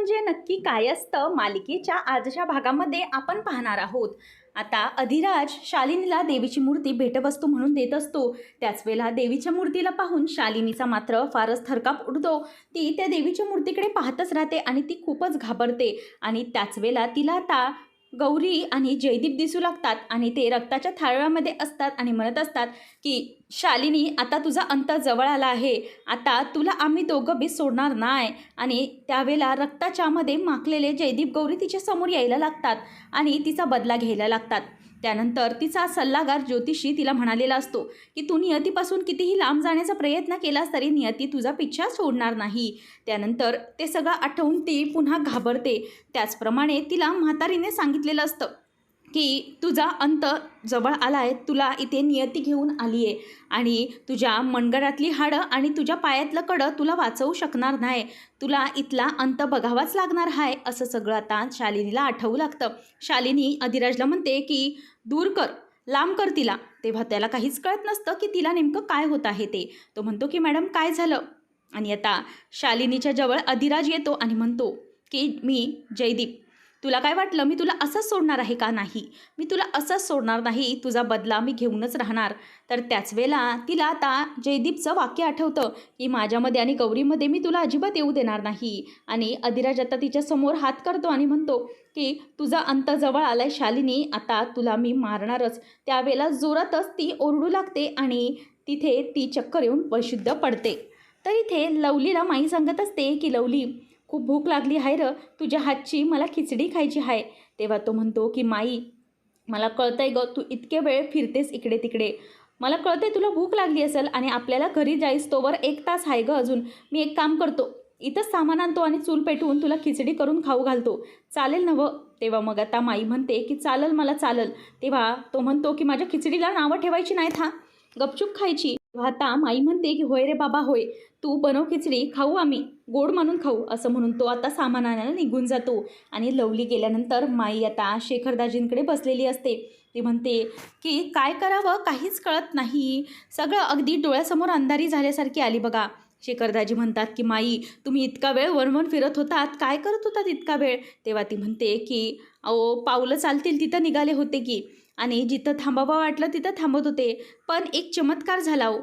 म्हणजे नक्की काय असतं मालिकेच्या आजच्या भागामध्ये आपण पाहणार आहोत. आता अधिराज शालिनीला देवीची मूर्ती भेटवस्तू म्हणून देत असतो. त्याच वेळेला देवीच्या मूर्तीला पाहून शालिनीचा मात्र फारच थरकाप उडतो. ती त्या देवीच्या मूर्तीकडे पाहतच राहते आणि ती खूपच घाबरते. आणि त्याच वेळेला तिला आता गौरी आणि जयदीप दिसू लागतात आणि ते रक्ताच्या थाळव्यामध्ये असतात आणि म्हणत असतात की शालिनी आता तुझा अंत जवळ आला आहे. आता तुला आम्ही दोघं बी सोडणार नाही. आणि त्यावेळेला रक्ताच्यामध्ये माखलेले जयदीप गौरी तिच्या समोर यायला लागतात आणि तिचा बदला घ्यायला लागतात. त्यानंतर तिचा सल्लागार ज्योतिषी तिला म्हणालेला असतो की तू नियतीपासून कितीही लांब जाण्याचा प्रयत्न केलास तरी नियती तुझा पिच्छा सोडणार नाही. त्यानंतर ते सगळं आठवून ती पुन्हा घाबरते. त्याचप्रमाणे तिला म्हातारीने सांगितलेलं असतं की तुझा अंत जवळ आला आहे तुला इथे नियती घेऊन आली आहे आणि तुझ्या मनगडातली हाडं आणि तुझ्या पायातलं कडं तुला वाचवू शकणार नाही. तुला इथला अंत बघावाच लागणार आहे असं सगळं आता शालिनीला आठवू लागतं. शालिनी अधिराजला म्हणते की दूर कर लांब कर तिला. तेव्हा त्याला काहीच कळत नसतं की तिला नेमकं काय होत आहे ते. तो म्हणतो की मॅडम काय झालं? आणि आता शालिनीच्या जवळ अधिराज येतो आणि म्हणतो की मी जयदीप तुला काय वाटलं? मी तुला असंच सोडणार आहे का नाही? मी तुला असंच सोडणार नाही. तुझा बदला मी घेऊनच राहणार. तर त्याच वेळेला तिला आता जयदीपचं वाक्य आठवतं की माझ्यामध्ये आणि गौरीमध्ये मी तुला अजिबात येऊ देणार नाही. आणि अधिराज आता तिच्यासमोर हात करतो आणि म्हणतो की तुझा अंत जवळ आलाय शालिनी. आता तुला मी मारणारच. त्यावेळेला जोरातच ती ओरडू लागते आणि तिथे ती चक्कर येऊन वशुद्ध पडते. तर इथे लवलीला माई सांगत असते की लवली खूप भूक लागली आहे र तुझ्या हातची मला खिचडी खायची आहे. तेव्हा तो म्हणतो की माई मला कळतंय ग तू इतके वेळ फिरतेस इकडे तिकडे. मला कळतंय तुला भूक लागली असेल आणि आपल्याला घरी जाईस तोवर एक तास आहे ग अजून. मी एक काम करतो. इथंच सामान आणतो आणि चूल पेटवून तुला खिचडी करून खाऊ घालतो. चालेल ना व तेव्हा मग आता माई म्हणते की चालेल मला चालेल. तेव्हा तो म्हणतो की माझ्या खिचडीला नावं ठेवायची नाहीत हा? गपचूप खायची. आता माई म्हणते की होय रे बाबा होय. तू बनव खिचडी खाऊ आम्ही. गोड मानून खाऊ असं म्हणून तो आता सामान आणायला निघून जातो. आणि लवली गेल्यानंतर माई आता शेखरदाजींकडे बसलेली असते. ती म्हणते की काय करावं? काहीच कळत नाही. सगळं अगदी डोळ्यासमोर अंधारी झाल्यासारखी आली बघा. शेखरदाजी म्हणतात की माई तुम्ही इतका वेळ वणवण फिरत होतात. काय करत होतात इतका वेळ? तेव्हा ती म्हणते की अहो पावलं चालतील तिथं निघाले होते की. आणि जिथं थांबावं वाटलं तिथं थांबत होते. पण एक चमत्कार झाला हो.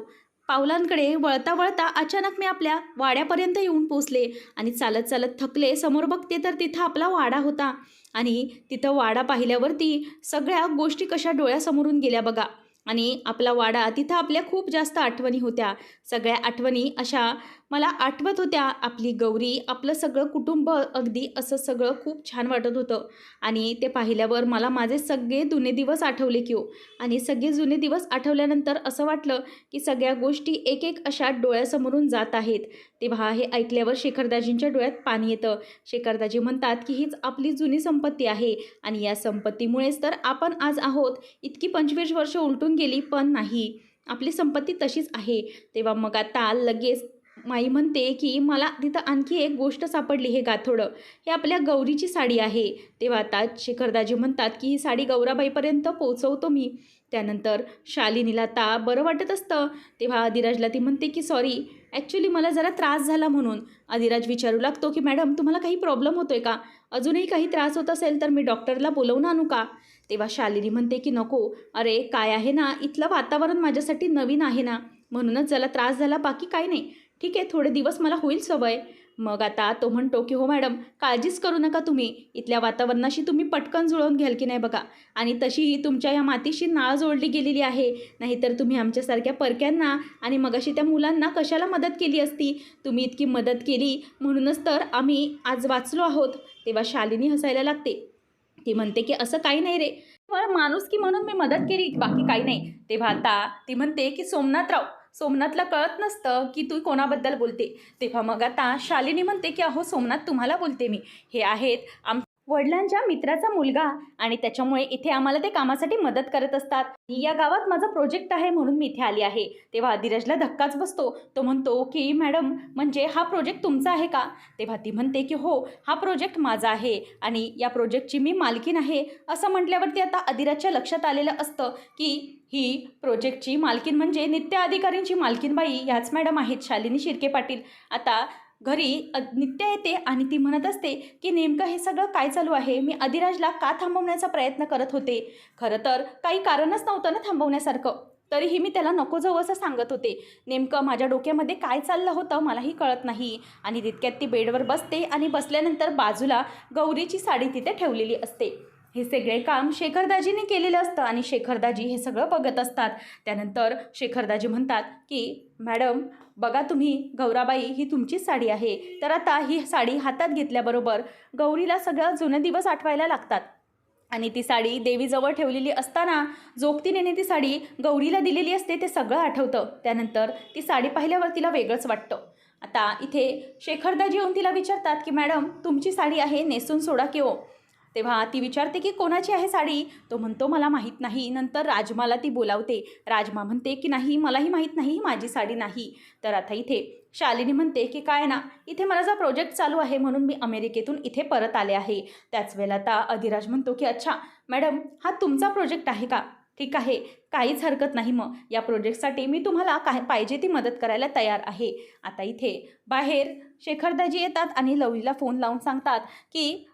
पावलांकडे वळता वळता अचानक मी आपल्या वाड्यापर्यंत येऊन पोचले आणि चालत चालत थकले. समोर बघते तर तिथं आपला वाडा होता. आणि तिथं वाडा पाहिल्यावरती सगळ्या गोष्टी कशा डोळ्यासमोरून गेल्या बघा. आणि आपला वाडा तिथं आपल्या खूप जास्त आठवणी होत्या. सगळ्या आठवणी अशा मला आठवत होत्या. आपली गौरी आपलं सगळं कुटुंब अगदी असं सगळं खूप छान वाटत होतं. आणि ते पाहिल्यावर मला माझे सगळे जुने दिवस आठवले की हो. आणि सगळे जुने दिवस आठवल्यानंतर असं वाटलं की सगळ्या गोष्टी एक एक अशा डोळ्यासमोरून जात आहेत. तेव्हा हे ऐकल्यावर शेखरदाजींच्या डोळ्यात पाणी येतं. शेखरदाजी म्हणतात की हीच आपली जुनी संपत्ती आहे. आणि या संपत्तीमुळेच तर आपण आज आहोत. इतकी पंचवीस वर्ष उलटून गेली पण नाही. आपली संपत्ती तशीच आहे. तेव्हा मग आता लगेच माई म्हणते की मला तिथं आणखी एक गोष्ट सापडली हे गाथोडं. हे आपल्या गौरीची साडी आहे. तेव्हा आता शेखरदाजी म्हणतात की ही साडी गौराबाईपर्यंत पोचवतो मी. त्यानंतर शालिनीला आता बरं वाटत असतं. तेव्हा अधिराजला ती म्हणते की सॉरी ॲक्च्युली मला जरा त्रास झाला म्हणून. अधिराज विचारू लागतो की मॅडम तुम्हाला काही प्रॉब्लेम होतो आहे का? अजूनही काही त्रास होत असेल तर मी डॉक्टरला बोलवून आणू का? तेव्हा शालिनी म्हणते की नको. अरे काय आहे ना इथलं वातावरण माझ्यासाठी नवीन आहे ना. म्हणूनच ज्याला त्रास झाला बाकी काय नाही. ठीक आहे थोडे दिवस मला होईल सवय. मग आता तो म्हणतो की हो मॅडम काळजीच करू नका तुम्ही. इथल्या वातावरणाशी तुम्ही पटकन जुळवून घ्याल की नाही बघा. आणि तशीही तुमच्या या मातीशी नाळ जोडली गेलेली आहे. नाहीतर तुम्ही आमच्यासारख्या परक्यांना आणि मगाशी त्या मुलांना कशाला मदत केली असती? तुम्ही इतकी मदत केली. म्हणूनच तर आम्ही आज वाचलो आहोत. तेव्हा शालिनी हसायला लागते. ती म्हणते की असं काही नाही रे. मला माणूस की म्हणून मी मदत केली बाकी काही नाही. तेव्हा आता ती म्हणते की सोमनाथराव सोमनाथला कळत नसतं की तू कोणाबद्दल बोलते. तेव्हा मग आता शालिनी म्हणते की अहो सोमनाथ तुम्हाला बोलते मी. हे आहेत आम वडिलांच्या मित्राचा मुलगा आणि त्याच्यामुळे इथे आम्हाला ते कामासाठी मदत करत असतात. या गावात माझा प्रोजेक्ट आहे म्हणून मी इथे आली आहे. तेव्हा अधिराजला धक्काच बसतो. तो म्हणतो की मॅडम म्हणजे हा प्रोजेक्ट तुमचा आहे का? तेव्हा ती म्हणते की हो हा प्रोजेक्ट माझा आहे आणि या प्रोजेक्टची मी मालकीन आहे. असं म्हटल्यावरती आता अधिराजच्या लक्षात आलेलं असतं की ही प्रोजेक्टची मालकीन म्हणजे नित्य अधिकारींची मालकीनबाई ह्याच मॅडम आहेत शालिनी शिर्के पाटील. आता घरी अ- नित्या येते आणि ती म्हणत असते की नेमकं हे सगळं काय चालू आहे? मी अधिराजला का थांबवण्याचा प्रयत्न करत होते? खरं तर काही कारणच नव्हतं ना थांबवण्यासारखं. तरीही मी त्याला नको जाऊ असं सांगत होते. नेमकं माझ्या डोक्यामध्ये काय चाललं होतं मलाही कळत नाही. आणि तितक्यात ती बेडवर बसते आणि बसल्यानंतर बाजूला गौरीची साडी तिथे ठेवलेली असते. हे सगळे काम शेखरदाजीने केलेलं असतं आणि शेखरदाजी हे सगळं बघत असतात. त्यानंतर शेखरदाजी म्हणतात की मॅडम बघा तुम्ही गौराबाई ही तुमचीच साडी आहे. तर आता ही साडी हातात घेतल्याबरोबर गौरीला सगळं जुने दिवस आठवायला लागतात. आणि ती साडी देवीजवळ ठेवलेली असताना जोगतीने ती साडी गौरीला दिलेली असते ते सगळं आठवतं. त्यानंतर ती साडी पाहिल्यावर तिला वेगळंच वाटतं. आता इथे शेखरदाजी येऊन तिला विचारतात की मॅडम तुमची साडी आहे नेसून सोडा की हो. तेव्हा ती विचारते की कोणाची आहे साडी? तो म्हणतो मला माहीत नाही. नंतर राजमाला ती बोलावते. राजमा म्हणते की नाही मलाही माहीत नाही ही माझी साडी नाही. तर आता इथे शालिनी म्हणते की काय ना इथे माझा प्रोजेक्ट चालू आहे म्हणून मी अमेरिकेतून इथे परत आले आहे. त्याच वेळेला आता अधिराज म्हणतो की अच्छा मॅडम हा तुमचा प्रोजेक्ट आहे का? ठीक आहे काहीच हरकत नाही मग. या प्रोजेक्टसाठी मी तुम्हाला काय पाहिजे ती मदत करायला तयार आहे. आता इथे बाहेर शेखरदाजी येतात आणि लवलीला फोन लावून सांगतात की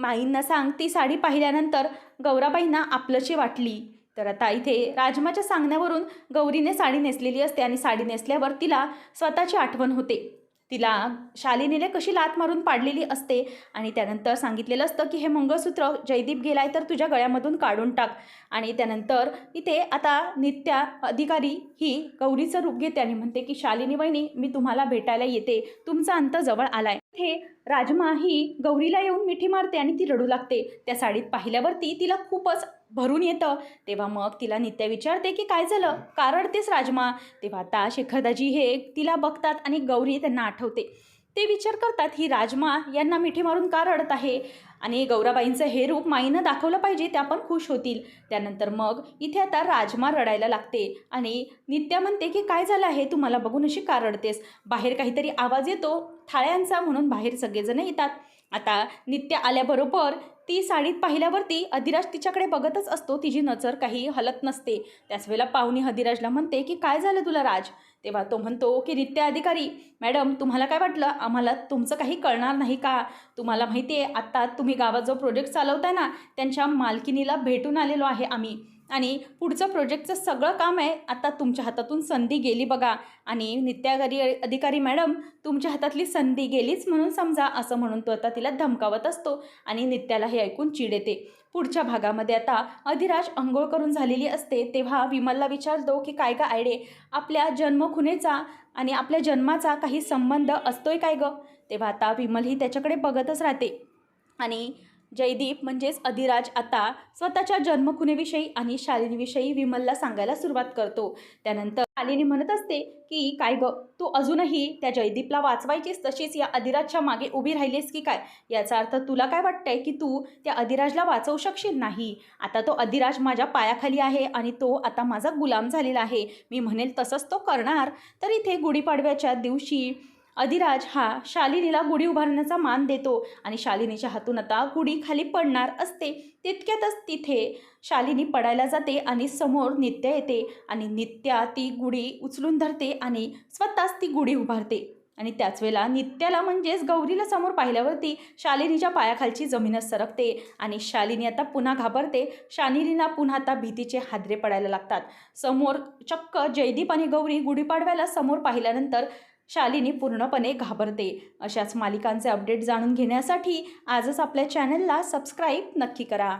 माईंना सांग ती साडी पाहिल्यानंतर गौराबाईंना आपलंशी वाटली. तर आता इथे राजमाच्या सांगण्यावरून गौरीने साडी नेसलेली असते आणि साडी नेसल्यावर तिला स्वतःची आठवण होते. तिला शालिनीने कशी लात मारून पाडलेली असते आणि त्यानंतर सांगितलेलं असतं की हे मंगळसूत्र जयदीप गेलाय तर तुझ्या गळ्यामधून काढून टाक. आणि त्यानंतर इथे आता नित्या अधिकारी ही गौरीचं रूप घेते आणि म्हणते की शालिनी वहिनी मी तुम्हाला भेटायला येते. तुमचा अंत जवळ आलाय. हे राजमा ही गौरीला येऊन मिठी मारते आणि ती रडू लागते. त्या साडीत पाहिल्यावरती तिला खूपच भरून येतं. तेव्हा मग तिला नित्या विचारते की काय झालं? का रडतेस राजमा? तेव्हा आता शेखरदाजी हे तिला बघतात आणि गौरी त्यांना आठवते. ते विचार करतात ही राजमा यांना मिठी मारून का रडत आहे? आणि गौराबाईंचं हे रूप माईनं दाखवलं पाहिजे त्या पण खुश होतील. त्यानंतर मग इथे आता राजमा रडायला लागते आणि नित्या म्हणते की काय झालं आहे? तू मला बघून अशी का रडतेस? बाहेर काहीतरी आवाज येतो थाळ्यांचा म्हणून बाहेर सगळेजण येतात. आता नित्य आल्याबरोबर ती साडीत पाहिल्यावरती अधिराज तिच्याकडे बघतच असतो. तिची नजर काही हलत नसते. त्याच वेळेला पाहुणी हदिराजला म्हणते की काय झालं तुला राज? तेव्हा तो म्हणतो की नित्य अधिकारी मॅडम तुम्हाला काय वाटलं? आम्हाला तुमचं काही कळणार नाही का? तुम्हाला माहिती आहे आत्ता तुम्ही गावात जो प्रोजेक्ट चालवताय ना त्यांच्या मालकिनीला भेटून आलेलो आहे आम्ही. आणि पुढचं प्रोजेक्टचं सगळं काम आहे आता तुमच्या हातातून संधी गेली बघा. आणि नित्यागरी अधिकारी मॅडम तुमच्या हातातली संधी गेलीच म्हणून समजा असं म्हणून तो आता तिला धमकावत असतो आणि नित्याला हे ऐकून चीड येते. पुढच्या भागामध्ये आता अधिराज अंघोळ करून झालेली असते तेव्हा विमलला विचारतो की काय का आयडे आपल्या जन्मखुनेचा आणि आपल्या जन्माचा काही संबंध असतोय काय गं? तेव्हा आता विमल ही त्याच्याकडे बघतच राहते. आणि जयदीप म्हणजेच अधिराज आता स्वतःच्या जन्मखुनेविषयी आणि शालिनीविषयी विमलला सांगायला सुरुवात करतो. त्यानंतर शालिनी म्हणत असते की काय ग तू अजूनही त्या जयदीपला वाचवायचीस तशीच या अधिराजच्या मागे उभी राहिलीस की काय? याचा अर्थ तुला काय वाटतंय की तू त्या अधिराजला वाचवू शकशील नाही? आता तो अधिराज माझ्या पायाखाली आहे आणि तो आता माझा गुलाम झालेला आहे. मी म्हणेल तसंच तो करणार. तर इथे गुढीपाडव्याच्या दिवशी अधिराज हा शालिनीला गुढी उभारण्याचा मान देतो आणि शालिनीच्या हातून आता गुढी खाली पडणार असते. तितक्यातच तिथे शालिनी पडायला जाते आणि समोर नित्या येते आणि नित्या ती गुढी उचलून धरते आणि स्वतःच ती गुढी उभारते. आणि त्याच वेळेला नित्याला म्हणजेच गौरीला समोर पाहिल्यावरती शालिनीच्या पायाखालची जमीनच सरकते आणि शालिनी आता पुन्हा घाबरते. शालिनीला पुन्हा आता भीतीचे हादरे पडायला लागतात. समोर चक्क जयदीप आणि गौरी गुढीपाडव्याला समोर पाहिल्यानंतर शालिनी पूर्णपणे घाबरते. अशाच मालिकांचे अपडेट जाणून घेण्यासाठी आजच आपल्या चॅनलला सबस्क्राईब नक्की करा.